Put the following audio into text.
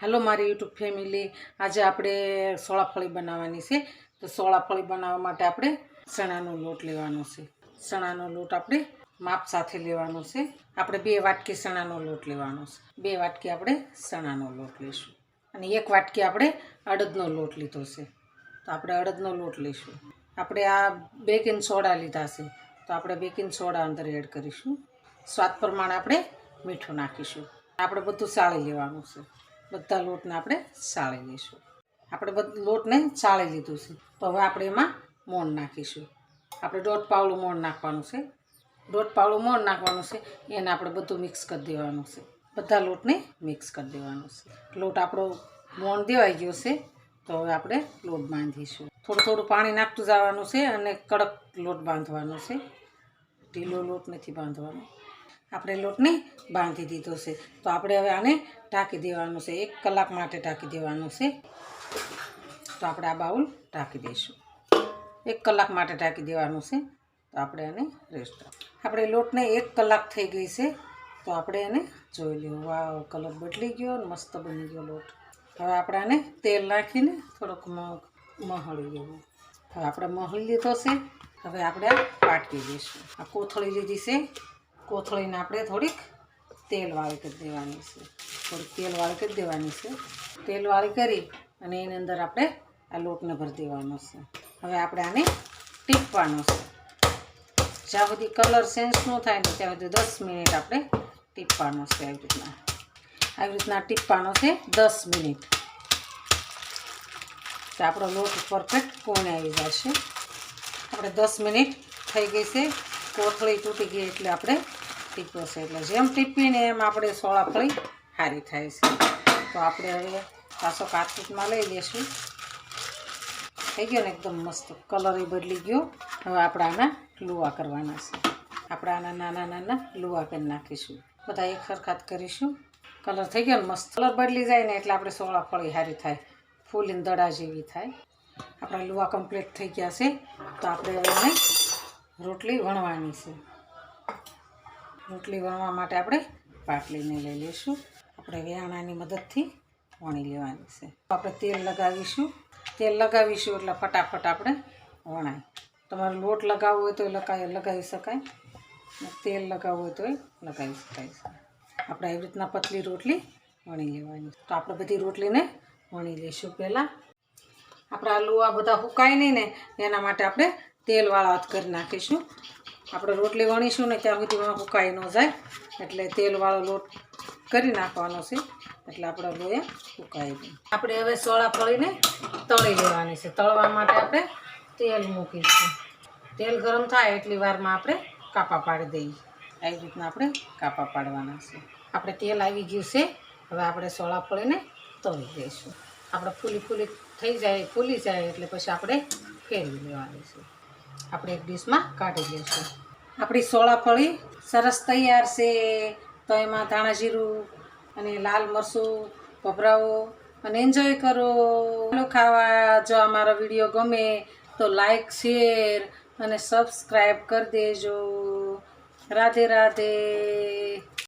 હાલો, મારી YouTube family. આજે આપણે સોળાફળી બનાવવાની છે. તો સોળાફળી બનાવવા માટે આપણે ચણાનો લોટ લેવાનો છે. ચણાનો લોટ આપણે માપ સાથે લેવાનો છે. આપણે બે વાટકી ચણાનો લોટ લેવાનો છે. બે વાટકી આપણે ચણાનો લોટ લઈશું. અને એક વાટકી આપણે અડદનો લોટ લીધો છે. તો આપણે અડદનો લોટ લઈશું. આપણે આ બેકિંગ સોડા લીધા છે. તો આપણે બેકિંગ સોડા અંદર એડ કરીશું. સ્વાદ પ્રમાણે આપણે મીઠું નાખીશું. આપણે બધું સાળી લેવાનું છે. બધા લોટને આપણે ચાળી લઈશું. આપણે બધ, લોટને ચાળી લીધું છે. તો હવે આપણે એમાં મોણ નાખીશું. આપણે દોઢ પાવલું મોણ નાખવાનું છે. દોઢ પાવલું મોણ નાખવાનું છે. એને આપણે બધું મિક્સ કરી દેવાનું છે. બધા લોટને મિક્સ કરી દેવાનું છે. લોટ આપણો મોણ દેવાઈ ગયો છે. તો હવે આપણે લોટ બાંધીશું. થોડું થોડું પાણી નાખતું જવાનું છે અને કડક લોટ બાંધવાનો છે. ઢીલો લોટ નથી બાંધવાનો. આપણે લોટને બાંધી દીધો છે. તો આપણે હવે આને ઢાંકી દેવાનું છે. એક કલાક માટે ઢાંકી દેવાનું છે. તો આપણે આ બાઉલ ઢાંકી દઈશું. એક કલાક માટે ઢાંકી દેવાનું છે. તો આપણે એને રેસ્ટ આપણે લોટને એક કલાક થઈ ગઈ છે. તો આપણે એને જોઈ લઈએ વાવ, કલર બદલી ગયો મસ્ત બની ગયો લોટ. હવે આપણે આને તેલ નાખીને થોડોક મહળી લેવું. હવે આપણે મહળી લીધો છે. હવે આપણે આ પાટકી દઈશું. આ કોથળી લીધી છે. કોથળીને આપણે થોડીક તેલ વાળી કરી દેવાની છે. થોડીક તેલવાળી કરી દેવાની છે. તેલ વાળી કરી અને એની અંદર આપણે આ લોટને ભરી દેવાનો છે. હવે આપણે આને ટીપવાનો છે. જ્યાં સુધી કલર ચેન્જ ન થાય ને ત્યાં સુધી દસ મિનિટ આપણે ટીપવાનો છે આવી રીતના. આવી રીતના ટીપવાનો છે દસ મિનિટ. તો આપણો લોટ પરફેક્ટ કોણે આવી જશે? આપણે દસ મિનિટ થઈ ગઈ છે. કોથળી તૂટી ગઈ એટલે આપણે ટીપો છે. એટલે જેમ ટીપીને એમ આપણે સોળાફળી સારી થાય છે. તો આપણે હવે પાછો કાથીટમાં લઈ લઈશું. થઈ ગયો ને એકદમ મસ્ત કલર એ બદલી ગયો. હવે આપણે આના લુવા કરવાના છે. આપણે આના નાના નાના લુવા કરી નાખીશું. બધા એક સરખાત કરીશું. કલર થઈ ગયો ને મસ્ત. કલર બદલી જાય ને એટલે આપણે સોળાફળી સારી થાય. ફૂલીને દડા જેવી થાય. આપણા લુવા કમ્પ્લીટ થઈ ગયા છે. તો આપણે એને રોટલી વણવાની છે. રોટલી વણવા માટે આપણે પાટલીને લઈ લઈશું. આપણે વ્યાણાની મદદથી વણી લેવાની છે. આપણે તેલ લગાવીશું. તેલ લગાવીશું એટલે ફટાફટ આપણે વણાય. તમારે લોટ લગાવવો હોય તો લગાવી લગાવી શકાય. તેલ લગાવવું હોય તો લગાવી શકાય છે. આપણે આવી રીતના પતલી રોટલી વણી લેવાની. તો આપણે બધી રોટલીને વણી લઈશું પહેલાં. આપણે લુવા બધા હુકાય નહીં ને, એના માટે આપણે તેલવાળા હાથ કરી નાખીશું. આપણે રોટલી વણીશું ને ત્યાં સુધીમાં સુકાઈ ન જાય. એટલે તેલવાળો લોટ કરી નાખવાનો છે. એટલે આપણે લોહી સુકાઈ દઈએ આપણે હવે સોળા ફળીને તળી લેવાની છે. તળવા માટે આપણે તેલ મૂકીશું. તેલ ગરમ થાય એટલી વારમાં આપણે કાપા પાડી દઈએ. આવી રીતના આપણે કાપા પાડવાના છે. આપણે તેલ આવી ગયું છે. હવે આપણે સોળા ફળીને તળી દઈશું આપણે ફૂલી ફૂલી થઈ જાય, ફૂલી જાય એટલે પછી આપણે ફેરવી લેવાની છે. આપણે એક ડીશમાં કાઢી લઈશું. આપણી સોળાફળી સરસ તૈયાર છે. તો એમાં ધાણા જીરું અને લાલ મરચું ભભરાવો અને એન્જોય કરો. ખાવા, જો અમારો વીડિયો ગમે તો લાઈક શેર અને સબસ્ક્રાઈબ કરી દેજો. રાધે રાધે.